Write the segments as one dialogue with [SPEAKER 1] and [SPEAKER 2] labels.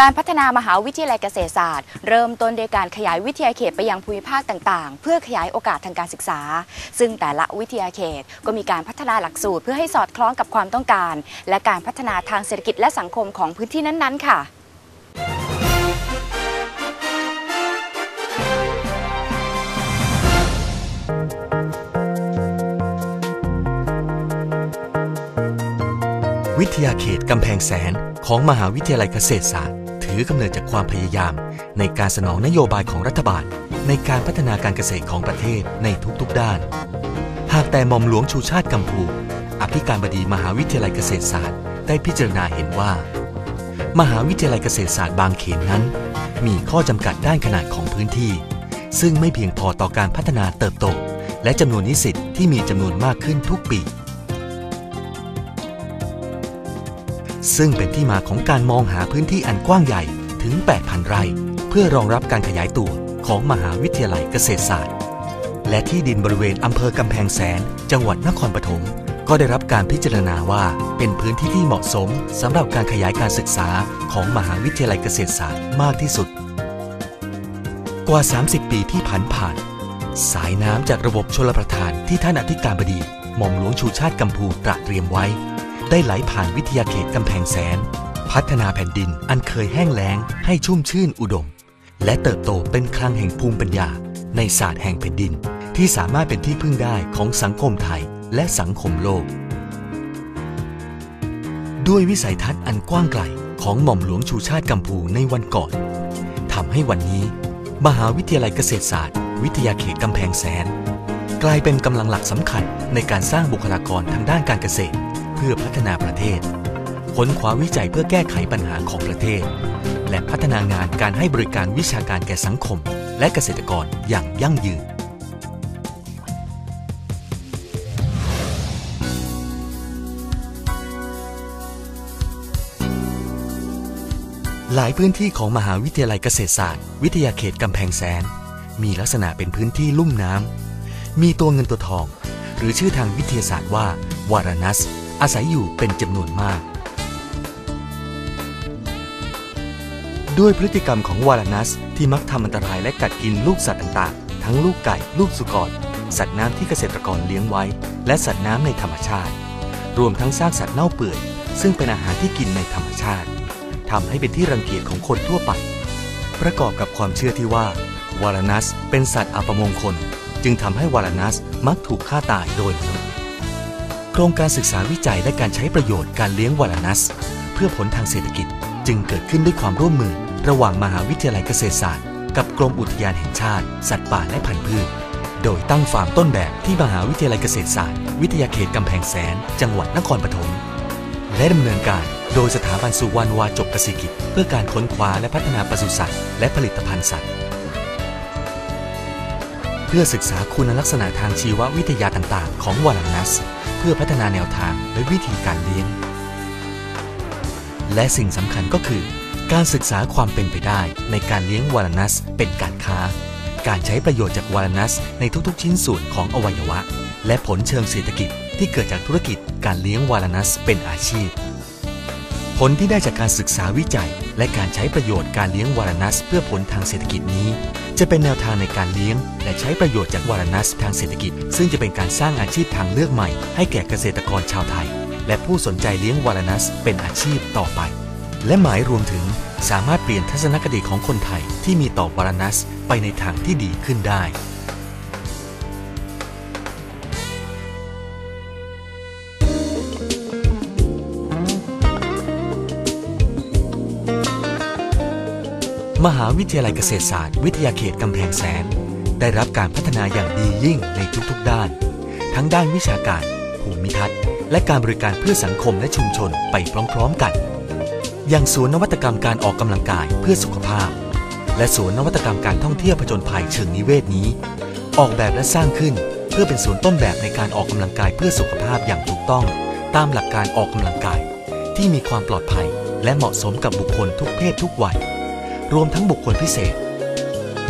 [SPEAKER 1] การพัฒนามหาวิทยาลัยเกษตรศาสตร์ เริ่มต้นโดยการขยายวิทยาเขตไปยังภูมิภาคต่างๆ เพื่อขยายโอกาสทางการศึกษา ซึ่งแต่ละวิทยาเขตก็มีการพัฒนาหลักสูตรเพื่อให้สอดคล้องกับความต้องการ และการพัฒนาทางเศรษฐกิจและสังคมของพื้นที่นั้นๆ ค่ะ
[SPEAKER 2] วิทยาเขตกำแพงแสนของมหาวิทยาลัยเกษตรศาสตร์ ถือกำเนิดจากความพยายาม ในการสนองนโยบายของรัฐบาล ในการพัฒนาการเกษตรของประเทศในทุกๆด้าน หากแต่หม่อมหลวงชูชาติกัมพูอธิการบดีมหาวิทยาลัยเกษตรศาสตร์ ได้พิจารณาเห็นว่า มหาวิทยาลัยเกษตรศาสตร์บางเขนนั้น มีข้อจำกัดด้านขนาดของพื้นที่ ซึ่งไม่เพียงพอต่อการพัฒนาเติบโต และจำนวนนิสิตที่มีจำนวนมากขึ้นทุกปี ซึ่งเป็นที่มาของการมองหาพื้นที่อันกว้างใหญ่ถึง 8,000 ไร่ เพื่อรองรับการขยายตัวของมหาวิทยาลัยเกษตรศาสตร์ และที่ดินบริเวณอำเภอกำแพงแสน จังหวัดนครปฐมก็ได้รับการพิจารณาว่าเป็นพื้นที่ที่เหมาะสมสำหรับการขยายการศึกษาของมหาวิทยาลัยเกษตรศาสตร์มากที่สุด กว่า 30 ปีที่ผ่านผ่าน สายน้ำจากระบบชลประทานที่ท่านอธิการบดี หม่อมหลวงชูชาติกัมพูตระเตรียมไว้ ได้ไหลผ่านวิทยาเขตกำแพงแสน พัฒนาแผ่นดินอันเคยแห้งแล้งให้ชุ่มชื่นอุดม และเติบโตเป็นคลังแห่งภูมิปัญญา ในศาสตร์แห่งแผ่นดิน ที่สามารถเป็นที่พึ่งได้ของสังคมไทยและสังคมโลก ด้วยวิสัยทัศน์อันกว้างไกลของหม่อมหลวงชูชาติกัมพูในวันก่อนทำให้วันนี้ มหาวิทยาลัยเกษตรศาสตร์ วิทยาเขตกำแพงแสน กลายเป็นกำลังหลักสำคัญในการสร้างบุคลากรทางด้านการเกษตร เพื่อพัฒนาประเทศ ค้นคว้าวิจัยเพื่อแก้ไขปัญหาของประเทศ และพัฒนางานการให้บริการวิชาการแก่สังคม และเกษตรกรอย่างยั่งยืน หลายพื้นที่ของมหาวิทยาลัยเกษตรศาสตร์ วิทยาเขตกำแพงแสน มีลักษณะเป็นพื้นที่ลุ่มน้ำมีตัวเงินตัวทอง หรือชื่อทางวิทยาศาสตร์ว่าวารานัส อาศัยอยู่เป็นจำนวนมาก ด้วยพฤติกรรมของวารานัสที่มักทำอันตรายและกัดกินลูกสัตว์ต่างๆ ทั้งลูกไก่ ลูกสุกร สัตว์น้ำที่เกษตรกรเลี้ยงไว้ และสัตว์น้ำในธรรมชาติ รวมทั้งซากสัตว์เน่าเปื่อย ซึ่งเป็นอาหารที่กินในธรรมชาติทำให้เป็นที่รังเกียจของคนทั่วไป ประกอบกับความเชื่อที่ว่าวารานัสเป็นสัตว์อัปมงคล จึงทำให้วารานัสมักถูกฆ่าตายโดยมนุษ ครงการศึกษาวิจัยและการใช้ประโยชน์การเลี้ยงวารานัส เพื่อผลทางเศรษฐกิจจึงเกิดขึ้นด้วยความร่วมมือ ระหว่างมหาวิทยาลัยเกษตรศาสตร์ กับกรมอุทยานแห่งชาติ สัตว์ป่าและพันธุ์พืช โดยตั้งฟาร์มต้นแบบที่มหาวิทยาลัยเกษตรศาสตร์ วิทยาเขตกำแพงแสน จังหวัดนครปฐมและดำเนินการโดยสถาบันสุวรรณวาจบกสิกิจ เพื่อการค้นคว้าและพัฒนาปศุสัตว์และผลิตภัณฑ์สัตว์ เพื่อศึกษาคุณลักษณะทางชีววิทยาต่างๆ ของวาลันัส เพื่อพัฒนาแนวทางและวิธีการเลี้ยง และสิ่งสำคัญก็คือ การศึกษาความเป็นไปได้ในการเลี้ยงวาลนัสเป็นการค้า การใช้ประโยชน์จากวาลนัสในทุกๆ ชิ้นส่วนของอวัยวะ และผลเชิงเศรษฐกิจที่เกิดจากธุรกิจการเลี้ยงวาลนัสเป็นอาชีพ ผลที่ได้จากการศึกษาวิจัย และการใช้ประโยชน์การเลี้ยงวารานัส เพื่อผลทางเศรษฐกิจนี้ จะเป็นแนวทางในการเลี้ยง และใช้ประโยชน์จากวารานัสทางเศรษฐกิจ ซึ่งจะเป็นการสร้างอาชีพทางเลือกใหม่ ให้แก่เกษตรกรชาวไทย และผู้สนใจเลี้ยงวารานัสเป็นอาชีพต่อไป และหมายรวมถึงสามารถเปลี่ยนทัศนคติของคนไทยที่มีต่อวารานัสไปในทางที่ดีขึ้นได้ มหาวิทยาลัยเกษตรศาสตร์ วิทยาเขตกำแพงแสน ได้รับการพัฒนาอย่างดียิ่งในทุกๆด้าน ทั้งด้านวิชาการ ภูมิทัศน์ และการบริการเพื่อสังคมและชุมชนไปพร้อมๆกัน อย่างศูนย์นวัตกรรมการออกกำลังกายเพื่อสุขภาพ และศูนย์นวัตกรรมการท่องเที่ยวผจญภัยเชิงนิเวศนี้ ออกแบบและสร้างขึ้นเพื่อเป็นศูนย์ต้นแบบในการออกกำลังกายเพื่อสุขภาพอย่างถูกต้อง ตามหลักการออกกำลังกาย ที่มีความปลอดภัย และเหมาะสมกับบุคคลทุกเพศทุกวัย รวมทั้งบุคคลพิเศษ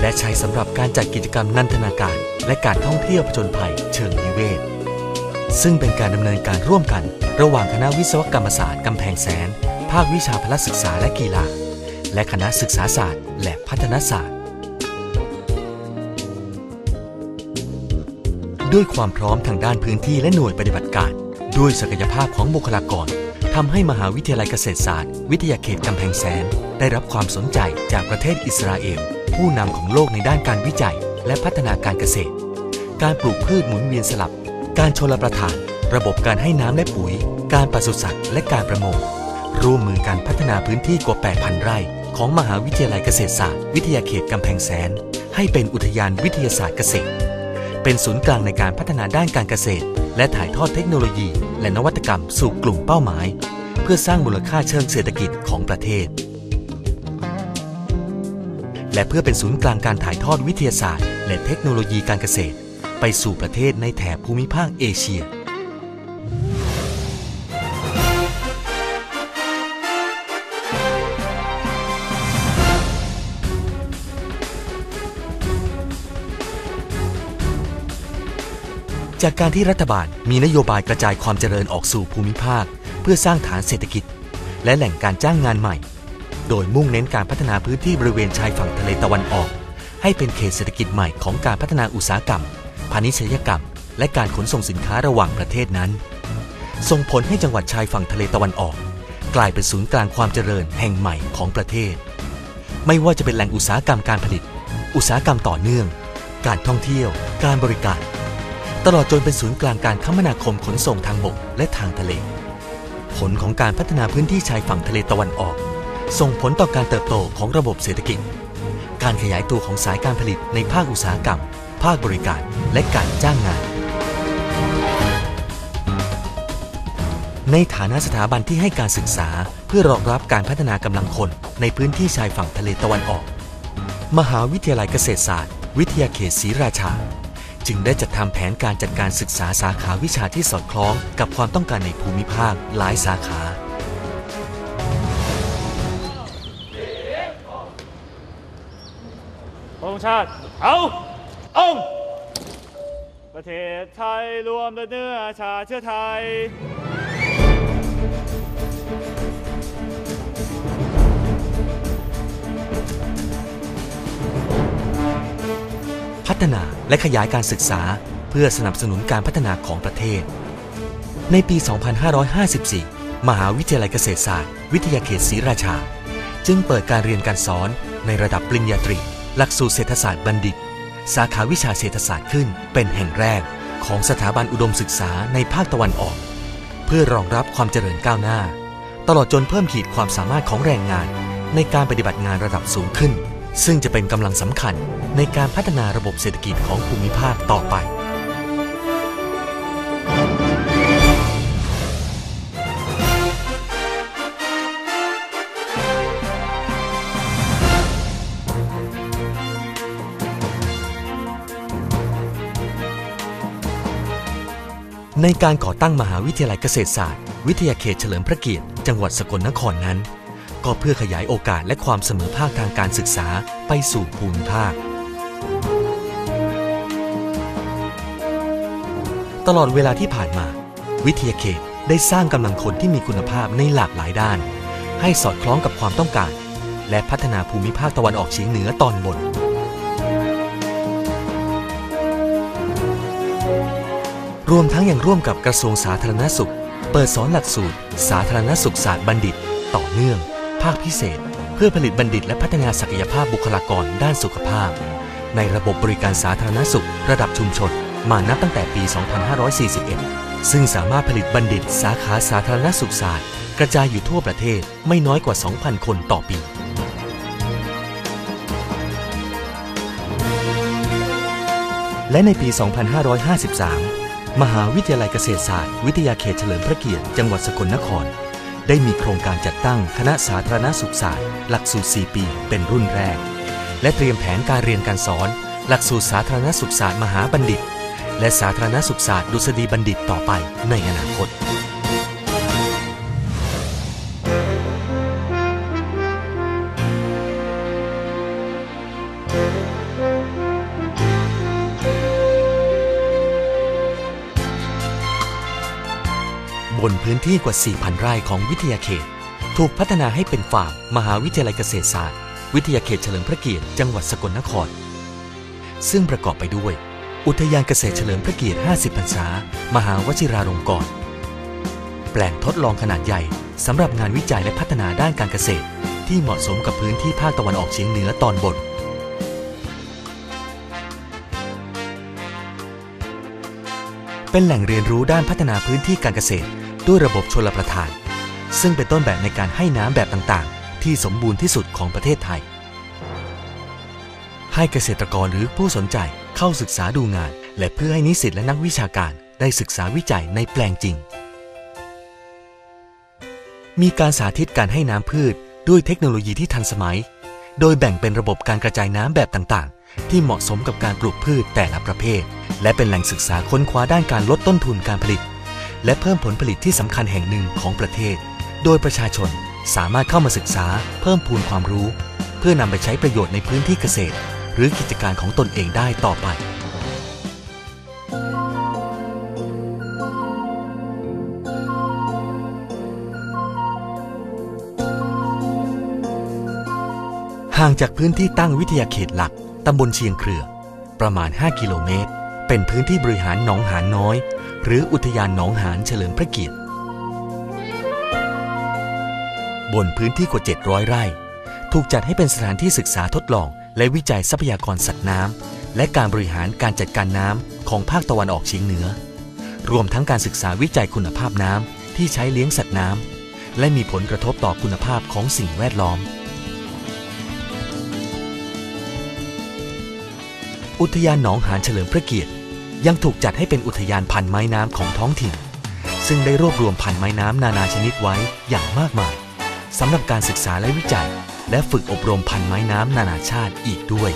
[SPEAKER 2] และใช้สำหรับการจัดกิจกรรมนันทนาการ และการท่องเที่ยวผจญภัยเชิงนิเวศ ซึ่งเป็นการดำเนินการร่วมกัน ระหว่างคณะวิศวกรรมศาสตร์กำแพงแสน ภาควิชาพละศึกษาและกีฬา และคณะศึกษาศาสตร์ และพัฒนศาสตร์ ด้วยความพร้อมทางด้านพื้นที่และหน่วยปฏิบัติการ ด้วยศักยภาพของบุคลากร ทำให้มหาวิทยาลัยเกษตรศาสตร์ วิทยาเขตกำแพงแสน ได้รับความสนใจจากประเทศอิสราเอล ผู้นำของโลกในด้านการวิจัย และพัฒนาการเกษตร การปลูกพืชหมุนเวียนสลับ การชลประทาน ระบบการให้น้ำและปุ๋ย การปศุสัตว์และการประมง ร่วมมือการพัฒนาพื้นที่กว่า 8,000 ไร่ ของมหาวิทยาลัยเกษตรศาสตร์ วิทยาเขตกำแพงแสน ให้เป็นอุทยานวิทยาศาสตร์เกษตร เป็นศูนย์กลางในการพัฒนาด้านการเกษตร และถ่ายทอดเทคโนโลยี และนวัตกรรมสู่กลุ่มเป้าหมาย เพื่อสร้างมูลค่าเชิงเศรษฐกิจของประเทศ และเพื่อเป็นศูนย์กลางการถ่ายทอดวิทยาศาสตร์ และเทคโนโลยีการเกษตร ไปสู่ประเทศในแถบภูมิภาคเอเชีย จากการที่รัฐบาลมีนโยบายกระจายความเจริญออกสู่ภูมิภาค เพื่อสร้างฐานเศรษฐกิจ และแหล่งการจ้างงานใหม่ โดยมุ่งเน้นการพัฒนาพื้นที่บริเวณชายฝั่งทะเลตะวันออก ให้เป็นเขตเศรษฐกิจใหม่ของการพัฒนาอุตสาหกรรม พาณิชยกรรม และการขนส่งสินค้าระหว่างประเทศนั้น ส่งผลให้จังหวัดชายฝั่งทะเลตะวันออก กลายเป็นศูนย์กลางความเจริญแห่งใหม่ของประเทศ ไม่ว่าจะเป็นแหล่งอุตสาหกรรมการผลิต อุตสาหกรรมต่อเนื่อง การท่องเที่ยว การบริการ ตลอดจนเป็นศูนย์กลางการคมนาคมขนส่งทางบกและทางทะเล ผลของการพัฒนาพื้นที่ชายฝั่งทะเลตะวันออก ส่งผลต่อการเติบโตของระบบเศรษฐกิจ การขยายตัวของสายการผลิตในภาคอุตสาหกรรม ภาคบริการและการจ้างงาน ในฐานะสถาบันที่ให้การศึกษาเพื่อรองรับการพัฒนากำลังคนในพื้นที่ชายฝั่งทะเลตะวันออก มหาวิทยาลัยเกษตรศาสตร์ วิทยาเขตศรีราชา จึงได้จัดทำแผนการจัดการศึกษาสาขาวิชาที่สอดคล้องกับความต้องการในภูมิภาคหลายสาขา
[SPEAKER 3] องชาติ เอาองประเทศไทยรวมและเนื้อชาติเชื้อไทย
[SPEAKER 2] พัฒนาและขยายการศึกษา เพื่อสนับสนุนการพัฒนาของประเทศ ในปี 2554 มหาวิทยาลัยเกษตรศาสตร์ วิทยาเขตศรีราชา จึงเปิดการเรียนการสอนในระดับปริญญาตรี หลักสูตรเศรษฐศาสตร์บัณฑิต สาขาวิชาเศรษฐศาสตร์ขึ้นเป็นแห่งแรกของสถาบันอุดมศึกษาในภาคตะวันออก เพื่อรองรับความเจริญก้าวหน้า ตลอดจนเพิ่มขีดความสามารถของแรงงานในการปฏิบัติงานระดับสูงขึ้น ซึ่งจะเป็นกำลังสำคัญในการพัฒนาระบบเศรษฐกิจของภูมิภาคต่อไป ในการก่อตั้งมหาวิทยาลัยเกษตรศาสตร์ วิทยาเขตเฉลิมพระเกียรติ จังหวัดสกลนครนั้น ก็เพื่อขยายโอกาสและความเสมอภาคทางการศึกษาไปสู่ภูมิภาค ตลอดเวลาที่ผ่านมา วิทยาเขตได้สร้างกำลังคนที่มีคุณภาพในหลากหลายด้าน ให้สอดคล้องกับความต้องการ และพัฒนาภูมิภาคตะวันออกเฉียงเหนือตอนบนรวมทั้งยังร่วมกับกระทรวงสาธารณสุข เปิดสอนหลักสูตร สาธารณสุขศาสตร์บัณฑิต ต่อเนื่องาคพิเศษ เพื่อผลิตบัณฑิตและพัฒนาศักยภาพบุคลากรด้านสุขภาพ ในระบบบริการสาธารณสุข ระดับชุมชน มานับตั้งแต่ปี 2541 ซึ่งสามารถผลิตบัณฑิตสาขาสาธารณสุขศาสตร์ กระจายอยู่ทั่วประเทศไม่น้อยกว่า 2,000 คนต่อปีและในปี 2553 มหาวิทยาลัยเกษตรศาสตร์ วิทยาเขตเฉลิมพระเกียรติ จังหวัดสกลนคร ได้มีโครงการจัดตั้งคณะสาธารณสุขศาสตร์ หลักสูตร 4 ปี เป็นรุ่นแรก และเตรียมแผนการเรียนการสอน หลักสูตรสาธารณสุขศาสตร์มหาบัณฑิต และสาธารณสุขศาสตร์ดุษฎีบัณฑิตต่อไปในอนาคต บนพื้นที่กว่า 4,000 ไร่ของวิทยาเขต ถูกพัฒนาให้เป็นฟาร์มมหาวิทยาลัยเกษตรศาสตร์ วิทยาเขตเฉลิมพระเกียรติจังหวัดสกลนคร ซึ่งประกอบไปด้วย อุทยานเกษตรเฉลิมพระเกียรติ 50 พรรษา มหาวชิราลงกรณ์แปลงทดลองขนาดใหญ่สำหรับงานวิจัยและพัฒนาด้านการเกษตร ที่เหมาะสมกับพื้นที่ภาคตะวันออกเฉียงเหนือตอนบนเป็นแหล่งเรียนรู้ด้านพัฒนาพื้นที่การเกษตร ด้วยระบบชลประทาน ซึ่งเป็นต้นแบบในการให้น้ำแบบต่างๆ ที่สมบูรณ์ที่สุดของประเทศไทย ให้เกษตรกรหรือผู้สนใจเข้าศึกษาดูงาน และเพื่อให้นิสิตและนักวิชาการได้ศึกษาวิจัยในแปลงจริง มีการสาธิตการให้น้ำพืชด้วยเทคโนโลยีที่ทันสมัย โดยแบ่งเป็นระบบการกระจายน้ำแบบต่างๆ ที่เหมาะสมกับการปลูกพืชแต่ละประเภท และเป็นแหล่งศึกษาค้นคว้าด้านการลดต้นทุนการผลิต และเพิ่มผลผลิตที่สำคัญแห่งหนึ่งของประเทศ โดยประชาชนสามารถเข้ามาศึกษาเพิ่มพูนความรู้ เพื่อนำไปใช้ประโยชน์ในพื้นที่เกษตร หรือกิจการของตนเองได้ต่อไป ห่างจากพื้นที่ตั้งวิทยาเขตหลักตำบลเชียงเครือ ประมาณ 5 กิโลเมตร เป็นพื้นที่บริหารหนองหานน้อย หรืออุทยานหนองหานเฉลิมพระเกียรติ บนพื้นที่กว่า 700 ไร่ ถูกจัดให้เป็นสถานที่ศึกษาทดลอง และวิจัยทรัพยากรสัตว์น้ำและการบริหารการจัดการน้ำของภาคตะวันออกเฉียงเหนือ รวมทั้งการศึกษาวิจัยคุณภาพน้ำที่ใช้เลี้ยงสัตว์น้ำและมีผลกระทบต่อคุณภาพของสิ่งแวดล้อมอุทยานหนองหานเฉลิมพระเกียรติ ยังถูกจัดให้เป็นอุทยานพันธุ์ไม้น้ำของท้องถิ่น ซึ่งได้รวบรวมพันธุ์ไม้น้ำนานาชนิดไว้อย่างมากมายสำหรับการศึกษาและวิจัย และฝึกอบรมพันธุ์ไม้น้ำนานาชาติอีกด้วย